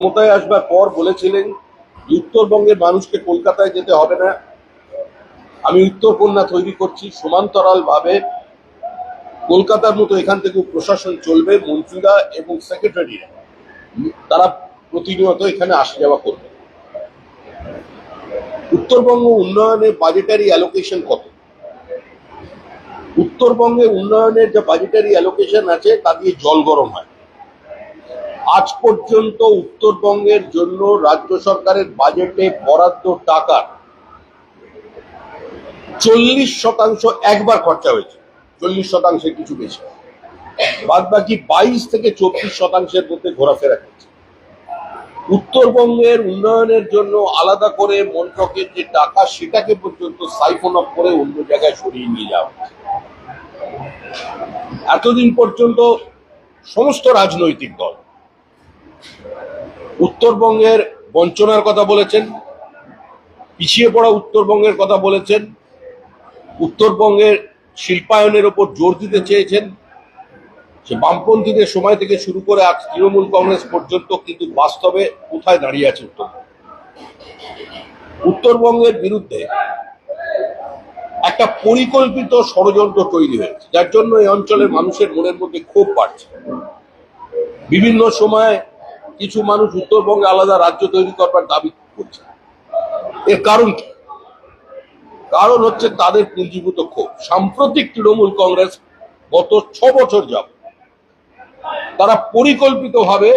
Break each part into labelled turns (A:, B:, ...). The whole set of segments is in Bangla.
A: ক্ষমতায় আসবার পর বলেছিলেন, উত্তরবঙ্গের মানুষকে কলকাতায় যেতে হবে না। আমি উত্তরকন্যা তৈরি করছি সমান্তরাল ভাবে কলকাতার মতো এখান থেকে প্রশাসন চলবে, মন্ত্রীরা এবং সেক্রেটারিরা তারা প্রতিনিয়ত এখানে আসা যাওয়া করবে। উত্তরবঙ্গ উন্নয়নে বাজেটারি অ্যালোকেশন কত? উত্তরবঙ্গে উন্নয়নের যে বাজেটারি অ্যালোকেশন আছে, তা দিয়ে জল গরম হয়। আজ পর্যন্ত উত্তরবঙ্গের জন্য রাজ্য সরকারের বাজেটে বরাদ্দ টাকার চল্লিশ শতাংশ একবার খরচা হয়েছে। চল্লিশ শতাংশের কিছু বেশি। বাদ বাকি বাইশ থেকে চব্বিশ শতাংশের মধ্যে ঘোরাফেরা করছে। উত্তরবঙ্গের উন্নয়নের জন্য আলাদা করে মন্ত্রকের যে টাকা, সেটাকে পর্যন্ত সাইফোন অফ করে অন্য জায়গায় সরিয়ে নিয়ে যাওয়া হচ্ছে। এতদিন পর্যন্ত সমস্ত রাজনৈতিক দল উত্তরবঙ্গের বঞ্চনার কথা বলেছেন, পিছিয়ে পড়া উত্তরবঙ্গের কথা বলেছেন, উত্তরবঙ্গের শিল্পায়নের ওপর জোর দিতে চেয়েছেন। সে বামপন্থীদের সময় থেকে শুরু করে আজ তৃণমূল কংগ্রেস পর্যন্ত কিন্তু বাস্তবে কোথায় দাঁড়িয়ে আছে উত্তরবঙ্গ? উত্তরবঙ্গের বিরুদ্ধে একটা পরিকল্পিত ষড়যন্ত্র তৈরি হয়েছে, যার জন্য এই অঞ্চলের মানুষের মনের মধ্যে ক্ষোভ বাড়ছে। বিভিন্ন সময় কিছু মানুষ উত্তরবঙ্গে আলাদা রাজ্য তৈরি করবার দাবি করছে। এর কারণ কি? কারণ হচ্ছে তাদের পুঞ্জীভূত ক্ষোভ। সাম্প্রতিক তৃণমূল কংগ্রেস গত ছ বছর যাব তারা পরিকল্পিতভাবে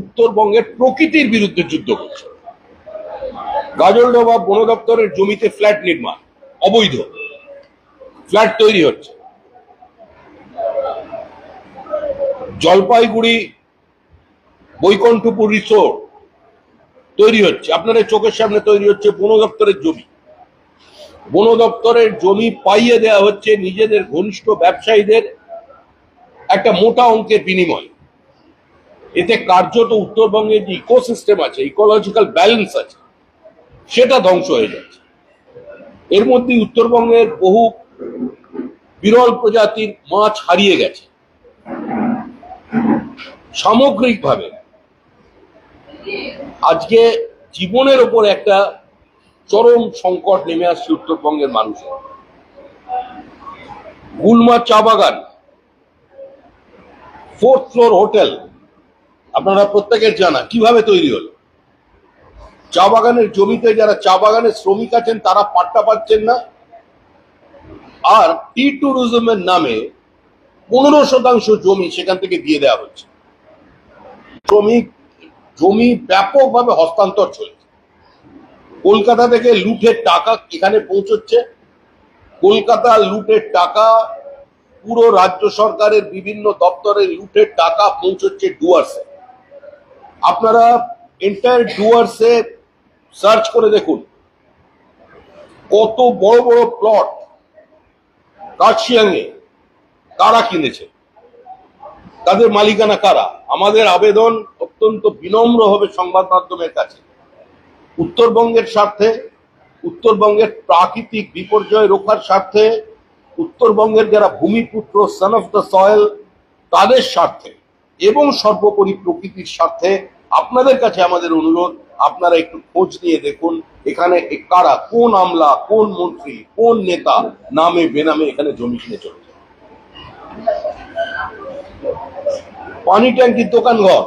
A: উত্তরবঙ্গের প্রকৃতির বিরুদ্ধে যুদ্ধ করছে। গাজলডোবা বন দপ্তরের জমিতে ফ্ল্যাট নির্মাণ, অবৈধ। ফ্ল্যাট তৈরি হচ্ছে। জলপাইগুড়ি বৈকণ্ঠপুর রিসোর্ট তৈরি হচ্ছে। আপনাদের চোখের সামনে তৈরি হচ্ছে বন দপ্তরের জমি। বন দপ্তরের জমি পাইয়ে দেওয়া হচ্ছে নিজেদের ঘনিষ্ঠ ব্যবসায়ীদের একটা মোটা অঙ্কের বিনিময়। এতে কার্যত উত্তরবঙ্গের যে ইকোসিস্টেম আছে, ইকোলজিক্যাল ব্যালেন্স আছে, সেটা ধ্বংস হয়ে যাচ্ছে। এর মধ্যে উত্তরবঙ্গের বহু বিরল প্রজাতির মাছ হারিয়ে গেছে। সামগ্রিকভাবে আজকে জীবনের ওপর একটা চরম সংকট নেমে আসছে উত্তরবঙ্গের মানুষের। গুলমা চা বাগান ফোর্থ ফ্লোর হোটেল আপনারা প্রত্যেকের জানা, কীভাবে তৈরি হলো? চা বাগানের জমিতে যারা চা বাগানের শ্রমিক আছেন, তারা পাট্টা পাচ্ছেন না। আর টি ট্যুরিজমের নামে পনেরো শতাংশ জমি সেখান থেকে দিয়ে দেওয়া হচ্ছে। শ্রমিক জমি ব্যাপকভাবে হস্তান্তর চলছে। কলকাতা থেকে লুটের টাকা এখানে পৌঁছচ্ছে। কলকাতা লুটের টাকা, পুরো রাজ্য সরকারের বিভিন্ন দপ্তরের লুটের টাকা পৌঁছচ্ছে ডুয়ার্সে। আপনারা এন্টায়ার ডুয়ার্সে সার্চ করে দেখুন। কত বড় বড় প্লট কার্শিয়াংয়ে কারা কিনেছে? তাদের মালিকানা কারা? আমাদের আবেদন অত্যন্ত বিনম্র হবে সংবাদ মাধ্যমের কাছে। উত্তরবঙ্গের স্বার্থে, উত্তরবঙ্গের প্রাকৃতিক বিপর্যয় রোখার স্বার্থে, উত্তরবঙ্গের যারা ভূমিপুত্র সন অফ দ্য সয়েল তাদের স্বার্থে এবং সর্বোপরি প্রকৃতির স্বার্থে আপনাদের কাছে আমাদের অনুরোধ, আপনারা একটু খোঁজ নিয়ে দেখুন এখানে কারা, কোন আমলা, কোন মন্ত্রী, কোন নেতা নামে বেনামে এখানে জমি কিনে চলেছে। পানি ট্যাঙ্কির দোকান ঘর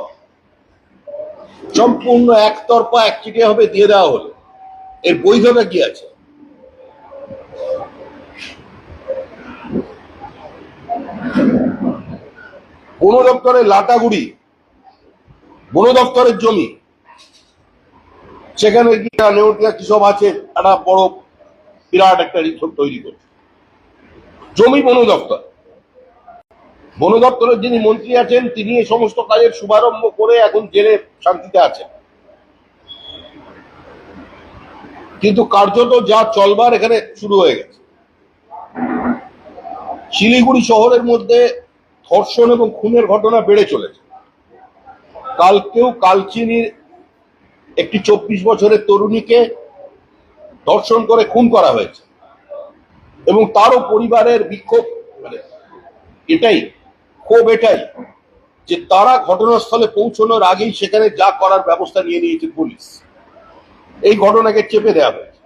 A: সম্পূর্ণ একতরফা, একচিটিয়া হবে দিয়ে দেওয়া হলো। এর বৈধতা কি আছে? বন দপ্তরের লাটাগুড়ি, বন দপ্তরের জমি। সেখানে গিয়ে নেওটিয়া কি সব আছে? একটা বড়, বিরাট একটা রিসোর্ট তৈরি করছে। জমি বন দপ্তর। বন দপ্তরের যিনি মন্ত্রী আছেন, তিনি এই সমস্ত কাজের শুভারম্ভ করে এখন জেলে শান্তিতে আছেন। কিন্তু কার্যত যা চলবার এখানে শুরু হয়ে গেছে। শিলিগুড়ি শহরের মধ্যে ধর্ষণ এবং খুনের ঘটনা বেড়ে চলেছে। কালকেও কালচিনির একটি চব্বিশ বছরের তরুণীকে ধর্ষণ করে খুন করা হয়েছে। এবং তারও পরিবারের বিক্ষোভ মানে এটাই ক্ষোভ এটাই যে তারা ঘটনাস্থলে পৌঁছানোর আগেই সেখানে যা করার ব্যবস্থা নিয়ে নিয়েছে পুলিশ। এই ঘটনাকে চেপে দেওয়া হয়েছে।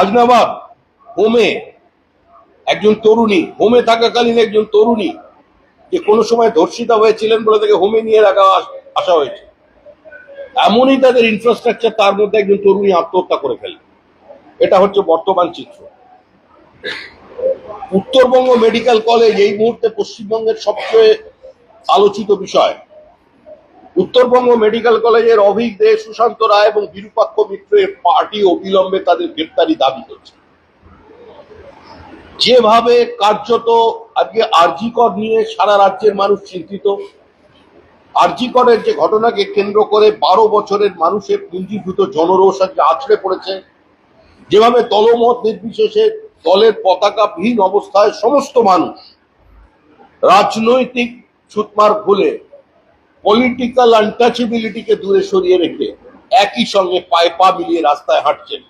A: আজনাবাদ হোমে একজন তরুণী, হোমে থাকাকালীন একজন তরুণী যে কোনো সময় ধর্ষিতা হয়েছিলেন বলে তাকে হোমে নিয়ে রাখা আসা হয়েছে। এমনই তাদের ইনফ্রাস্ট্রাকচার তার মধ্যে একজন তরুণী আত্মহত্যা করে ফেলে এটা হচ্ছে বর্তমান চিত্র। উত্তরবঙ্গ মেডিকেল কলেজ এই মুহূর্তে পশ্চিমবঙ্গের সবচেয়ে আলোচিত বিষয়। উত্তরবঙ্গ মেডিকেল কলেজের অভিক দে সুশান্ত রায় এবং বিরূপাক্ষ মিত্রের পার্টি অবিলম্বে তাদের গ্রেপ্তারি দাবি করছে। যেভাবে কার্যত আজকে আরজিকর নিয়ে সারা রাজ্যের মানুষ চিন্তিত, আরজিকরের যে ঘটনাকে কেন্দ্র করে বারো বছরের মানুষের পুঞ্জীভূত জনরোষ আজকে আছড়ে পড়েছে। যেভাবে দলমত নির্বিশেষে দলের পতাকা পতাকাবিহীন অবস্থায় সমস্ত মানুষ রাজনৈতিক ছুতমার ভুলে পলিটিক্যাল আনটাচেবিলিটিকে দূরে সরিয়ে রেখে একই সঙ্গে পায়ে পা মিলিয়ে রাস্তায় হাঁটছেন।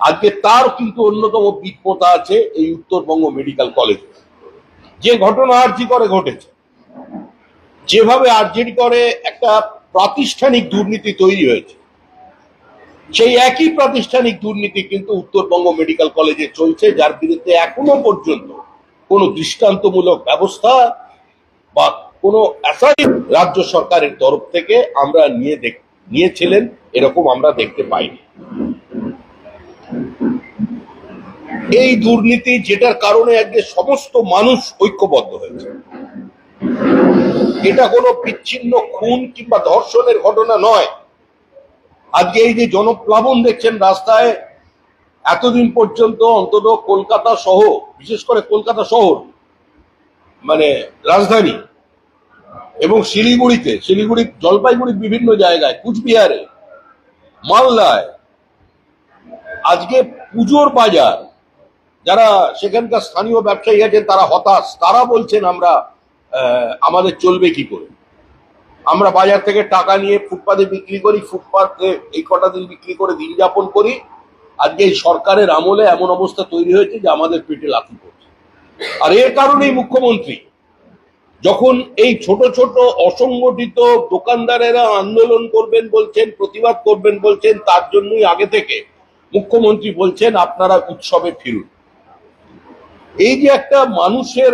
A: আজকে তার কিন্তু অন্যতম বিপদা আছে এই উত্তরবঙ্গ মেডিকেল কলেজে। যে ঘটনা আরজি করে ঘটেছে, যেভাবে আরজিডি করে একটা প্রাতিষ্ঠানিক দুর্নীতি তৈরি হয়েছে সেই একই প্রাতিষ্ঠানিক দুর্নীতি কিন্তু উত্তরবঙ্গ মেডিকেল কলেজে চলছে, যার বিরুদ্ধে এখনও পর্যন্ত কোনো দৃষ্টান্তমূলক ব্যবস্থা বা কোনো রাজ্য সরকারের তরফ থেকে আমরা নিয়ে নিয়েছিলেন, এরকম আমরা দেখতে পাইনি। এই দুর্নীতি যেটার কারণে আজকে সমস্ত মানুষ ঐক্যবদ্ধ হয়েছে। এটা কোনো বিচ্ছিন্ন খুন কিংবা ধর্ষণের ঘটনা নয়। আজকে এই যে জনপ্লাবন দেখছেন রাস্তায়, এতদিন পর্যন্ত অন্তত কলকাতা সহ, বিশেষ করে কলকাতা শহর মানে রাজধানী এবং শিলিগুড়িতে, শিলিগুড়ি, জলপাইগুড়ির বিভিন্ন জায়গায়, কুচবিহারে, মালদায়, আজকে পুজোর বাজার, যারা সেখানকার স্থানীয় ব্যবসায়ী আছেন তারা হতাশ, তারা বলছেন আমরা আমাদের চলবে কি করে? আমরা বাজার থেকে টাকা নিয়ে ফুটপাতে বিক্রি করি, ফুটপাতে এই কটা দিন বিক্রি করে দিন যাপন করি। আজকে এই সরকারের আমলে এমন অবস্থা তৈরি হয়েছে যে আমাদের পেটে লাথি পড়ছে। আর এর কারণেই মুখ্যমন্ত্রী, যখন এই ছোট ছোট অসংগঠিত দোকানদারেরা আন্দোলন করবেন বলছেন, প্রতিবাদ করবেন বলছেন, তার জন্যই আগে থেকে মুখ্যমন্ত্রী বলছেন, আপনারা উৎসবে ফিরুন। এই যে একটা মানুষের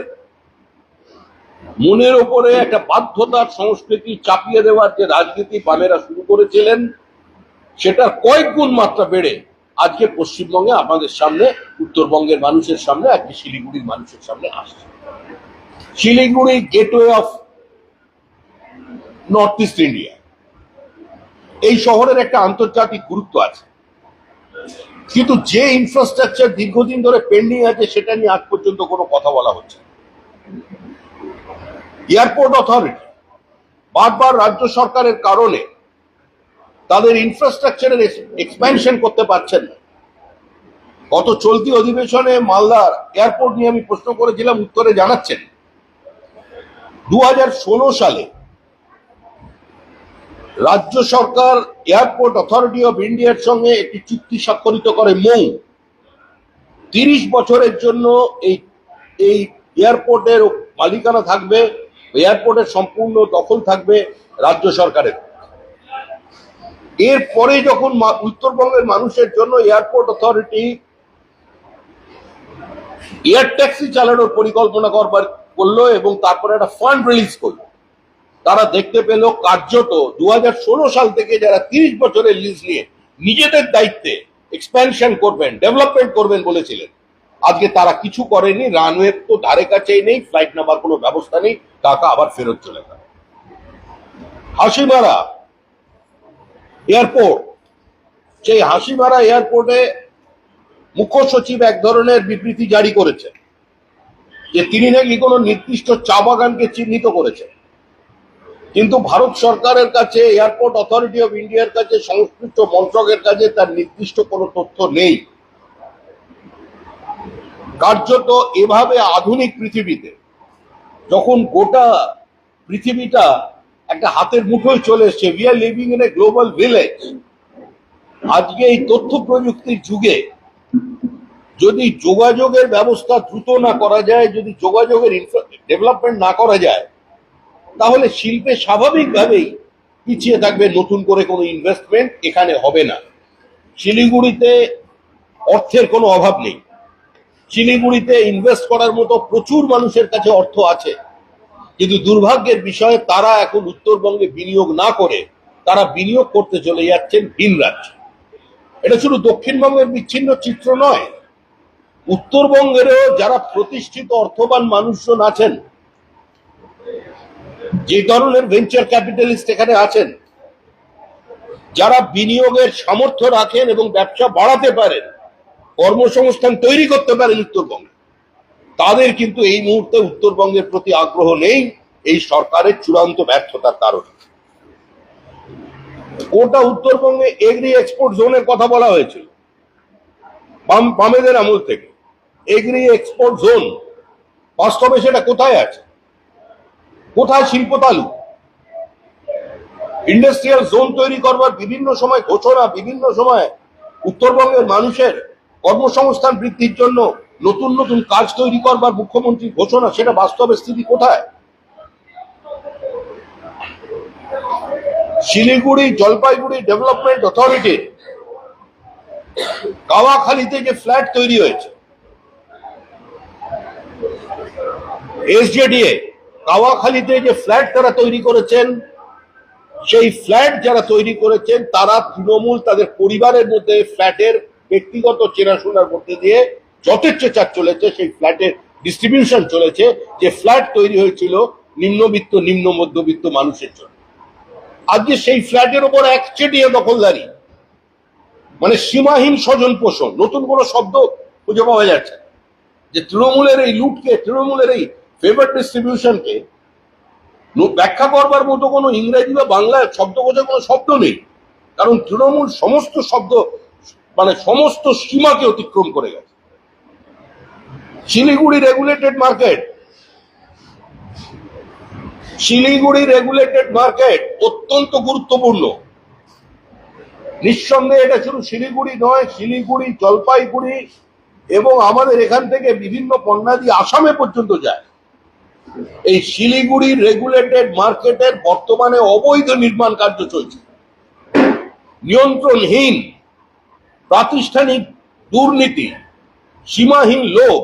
A: মনের ওপরে একটা বাধ্যতার সংস্কৃতি চাপিয়ে দেওয়ার যে রাজনীতি বামেরা শুরু করেছিলেন, সেটা কয়েক গুণ মাত্রা বেড়ে আজকে পশ্চিমবঙ্গে আমাদের সামনে, উত্তরবঙ্গের মানুষের সামনে আজকে শিলিগুড়ির মানুষের সামনে আসছে। Siliguri gateway of north east India এই শহরের একটা আন্তর্জাতিক গুরুত্ব আছে। কিন্তু যে ইনফ্রাস্ট্রাকচার দীর্ঘদিন ধরে পেন্ডিং আছে, সেটা নিয়ে আজ পর্যন্ত কোনো কথা বলা হচ্ছে। এয়ারপোর্ট অথরিটি বারবার রাজ্য সরকারের কারণে তাদের ইনফ্রাস্ট্রাকচারের এক্সপ্যানশন করতে পারছেন না। গত চলতি অধিবেশনে মালদার এয়ারপোর্ট নিয়ে আমি প্রশ্ন করেছিলাম, উত্তরে জানাচ্ছেন। দু হাজার ষোলো সালে রাজ্য সরকার এয়ারপোর্ট অথরিটি অফ ইন্ডিয়ার সঙ্গে একটি চুক্তি স্বাক্ষরিত করে মৌ। তিরিশ বছরের জন্য এই এই এয়ারপোর্টের মালিকানা থাকবে। এয়ারপোর্টের সম্পূর্ণ দখল থাকবে রাজ্য সরকারের। এরপরে যখন উত্তরবঙ্গের মানুষের জন্য এয়ারপোর্ট অথরিটি এয়ার ট্যাক্সি চালানোর পরিকল্পনা করবার, করল এবং তারপরে একটা ফান্ড রিলিজ করল। তারা দেখতে পেল কার্যত দু হাজার ষোলো সাল থেকে যারা তিরিশ বছরের লিজ নিয়ে নিজেদের দায়িত্বে এক্সপ্যানশন করবেন ডেভেলপমেন্ট করবেন বলেছিলেন। আজকে তারা কিছু করেনি রানওয়ে তো ধারে কাছেই নেই ফ্লাইট নামার কোনো ব্যবস্থা নেই টাকা আবার ফেরত চলে গেল। হাসিমারা এয়ারপোর্ট সেই হাসিমারা এয়ারপোর্টে মুখ্য সচিব এক ধরনের বিবৃতি জারি করেছে, যে তিনি নাকি কোনো নির্দিষ্ট চা বাগানকে চিহ্নিত করেছেন। কিন্তু ভারত সরকারের কাছে এয়ারপোর্ট অথরিটি অফ ইন্ডিয়ার কাছে, সংশ্লিষ্ট মন্ত্রকের কাছে তার নির্দিষ্ট কোনো তথ্য নেই। কার্যত এভাবে আধুনিক পৃথিবীতে যখন গোটা পৃথিবীটা একটা হাতের মুঠোয় চলে এসছে we are living in a global village আজকে এই তথ্য প্রযুক্তির যুগে যদি যোগাযোগের ব্যবস্থা দ্রুত না করা যায়, যদি যোগাযোগের ডেভেলপমেন্ট না করা যায়, তাহলে শিল্পে স্বাভাবিকভাবেই পিছিয়ে থাকবে নতুন করে কোনো ইনভেস্টমেন্ট এখানে হবে না। শিলিগুড়িতে অর্থের কোনো অভাব নেই। শিলিগুড়িতে ইনভেস্ট করার মতো প্রচুর মানুষের কাছে অর্থ আছে। কিন্তু দুর্ভাগ্যের বিষয়ে তারা এখন উত্তরবঙ্গে বিনিয়োগ না করে, তারা বিনিয়োগ করতে চলে যাচ্ছেন ভিন রাজ্যে। এটা শুধু দক্ষিণবঙ্গের বিচ্ছিন্ন চিত্র নয়, উত্তরবঙ্গেরও যারা প্রতিষ্ঠিত অর্থবান মানুষজন আছেন, যে ধরনের ভেঞ্চার ক্যাপিটালিস্ট এখানে আছেন, যারা বিনিয়োগের সামর্থ্য রাখেন এবং ব্যবসা বাড়াতে পারেন কর্মসংস্থান তৈরি করতে পারেন উত্তরবঙ্গে। তাদের কিন্তু এই মুহূর্তে উত্তরবঙ্গের প্রতি আগ্রহ নেই এই সরকারের চূড়ান্ত ব্যর্থতার কারণে। গোটা উত্তরবঙ্গে এগ্রি এক্সপোর্ট জোনের কথা বলা হয়েছিল। বাম- বামেদের আমল থেকে। এগ্রি এক্সপোর্ট জোন বাস্তবে সেটা কোথায় আছে? কোথায় শিল্প তালু ইন্ডাস্ট্রিয়াল জোন তৈরি করবার বিভিন্ন সময় ঘোষণা, বিভিন্ন সময় উত্তরবঙ্গের মানুষের কর্মসংস্থান বৃদ্ধির জন্য নতুন নতুন কাজ তৈরি করবার মুখ্যমন্ত্রী ঘোষণা, সেটা বাস্তবে স্থিতি কোথায়? শিলিগুড়ি জলপাইগুড়ি ডেভেলপমেন্ট অথরিটি কাওয়াখালীতে যে ফ্ল্যাট তৈরি হয়েছে। এসজেডিএ কাওয়াখালীতে যে ফ্ল্যাট তারা তৈরি করেছেন। সেই ফ্ল্যাট যারা তৈরি করেছেন, তারা তৃণমূল, তাদের পরিবারের মধ্যে ফ্ল্যাটের ব্যক্তিগত চেনাশোনার মধ্যে দিয়ে যথেচ্ছ চার চলেছে, সেই ফ্ল্যাটের ডিস্ট্রিবিউশন চলেছে, যে ফ্ল্যাট তৈরি হয়েছিল নিম্নবিত্ত, নিম্ন মধ্যবিত্ত মানুষের জন্য। আজকে সেই ফ্ল্যাটের ওপর একচেটিয়া দখলদারি মানে সীমাহীন স্বজন পোষণ, নতুন কোনো শব্দ খুঁজে পাওয়া যাচ্ছে যে তৃণমূলের এই লুটকে, তৃণমূলের এই ফেভার ডিস্ট্রিবিউশনকে ব্যাখ্যা করবার মতো কোনো ইংরেজি বা বাংলা শব্দকোষে কোনো শব্দ নেই। কারণ তৃণমূল সমস্ত শব্দ মানে সমস্ত সীমাকে অতিক্রম করে গেছে। Siliguri regulated market Siliguri regulated market অত্যন্ত গুরুত্বপূর্ণ। নিঃসন্দেহে এটা শুধু শিলিগুড়ি নয়, শিলিগুড়ি, জলপাইগুড়ি এবং আমাদের এখান থেকে বিভিন্ন পণ্যাদি আসামে পর্যন্ত যায়। এই শিলিগুড়ি রেগুলেটেড মার্কেটের বর্তমানে অবৈধ নির্মাণ কার্য চলছে। নিয়ন্ত্রণহীন প্রাতিষ্ঠানিক দুর্নীতি, সীমাহীন লোভ,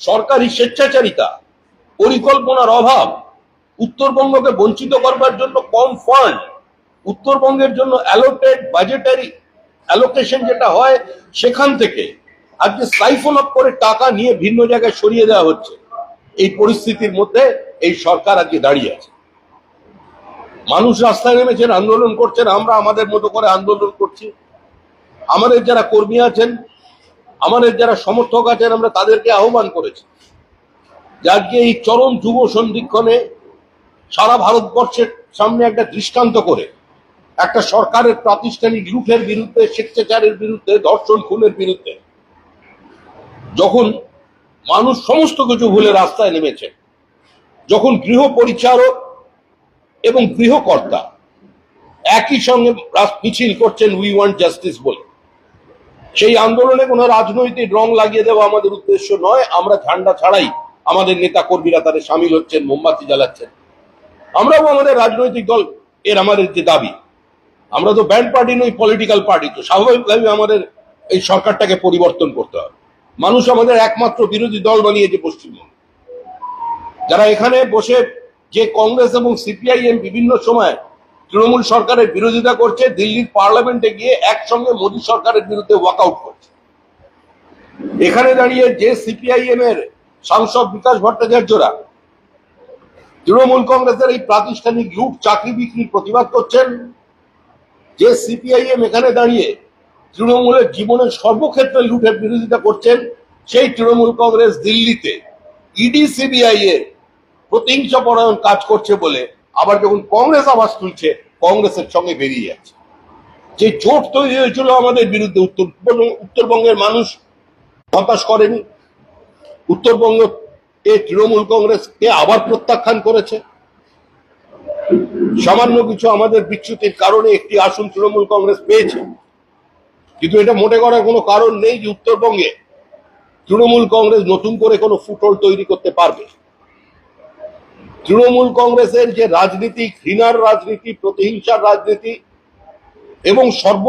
A: সরকারি স্বেচ্ছাচারিতা, পরিকল্পনার অভাব, উত্তরবঙ্গকে বঞ্চিত করবার জন্য কম ফান্ড উত্তরবঙ্গের জন্য অ্যালোটেড বাজেটারি অ্যালোকেশন যেটা হয় সেখান থেকে আজকে সাইফন অফ করে টাকা নিয়ে ভিন্ন জায়গায় সরিয়ে দেওয়া হচ্ছে। এই পরিস্থিতির মধ্যে এই সরকার আজকে দাঁড়িয়ে আছে। মানুষ রাস্তায় নেমেছেন, আন্দোলন করছেন, আমরা আমাদের মতো করে আন্দোলন করছি। আমাদের যারা কর্মী আছেন, আমাদের যারা সমর্থক আছেন, আমরা তাদেরকে আহ্বান করেছি যে আজকে এই চরম যুব সন্ধিক্ষণে সারা ভারতবর্ষের সামনে একটা দৃষ্টান্ত করে, একটা সরকারের প্রাতিষ্ঠানিক লুটের বিরুদ্ধে, স্বেচ্ছাচারের বিরুদ্ধে, ধর্ষণ, খুনের বিরুদ্ধে, যখন মানুষ সমস্ত কিছু ভুলে রাস্তায় নেমেছে, যখন গৃহ পরিচারক এবং গৃহকর্তা একই সঙ্গে মিছিল করছেন উই ওয়ান্ট জাস্টিস বলে। সেই আন্দোলনে কোনো রাজনৈতিক রং লাগিয়ে দেওয়া আমাদের উদ্দেশ্য নয়। আমরা ঝান্ডা ছাড়াই আমাদের নেতা কর্মীরা তাদের সামিল হচ্ছেন, মোমবাতি জ্বালাচ্ছেন। আমরাও আমাদের রাজনৈতিক দল, এর আমাদের যে দাবি। আমরা তো ব্যান্ড পার্টি নই, পলিটিক্যাল পার্টি, তো স্বাভাবিকভাবে আমাদের এই সরকারটাকে পরিবর্তন করতে হবে। মানুষ আমাদের একমাত্র বিরোধী দল বানিয়েছে পশ্চিমবঙ্গ। যারা এখানে বসে যে কংগ্রেস এবং সিপিআইএম বিভিন্ন সময় তৃণমূল সরকারের বিরোধিতা করছে, দিল্লির পার্লামেন্টে গিয়ে একসঙ্গে মোদী সরকারের বিরুদ্ধে ওয়াকআউট করছে। এখানে দাঁড়িয়ে যে সিপিআইএম এর সাংসদ বিকাশ ভট্টাচার্যরা তৃণমূল কংগ্রেসের এই প্রাতিষ্ঠানিক লুট, চাকরি বিক্রির প্রতিবাদ করছেন, যে সিপিআইএম এখানে দাঁড়িয়ে তৃণমূলের জীবনের সর্বক্ষেত্রে লুটের বিরোধিতা করছেন, সেই তৃণমূল কংগ্রেস দিল্লিতে ইডি সিবিআই এর প্রতিহিংসা পরায়ণ কাজ করছে বলে আবার যখন কংগ্রেস আওয়াজ তুলছে, কংগ্রেসের সঙ্গে বেরিয়ে যাচ্ছে। যে জোট তৈরি হয়েছিল আমাদের বিরুদ্ধে, উত্তর উত্তরবঙ্গের মানুষ হতাশ করেনি। উত্তরবঙ্গ এ তৃণমূল কংগ্রেসকে আবার প্রত্যাখ্যান করেছে। সামান্য কিছু আমাদের বিচ্যুতির কারণে একটি আসন তৃণমূল কংগ্রেস পেয়েছে। কিন্তু এটা মোটে করার কোনো কারণ নেই যে উত্তরবঙ্গে তৃণমূল কংগ্রেস নতুন করে কোনো ফুটল তৈরি করতে পারবে। তৃণমূল কংগ্রেসের যে রাজনীতি ঘৃণার রাজনীতি প্রতিহিংসার রাজনীতি এবং সর্ব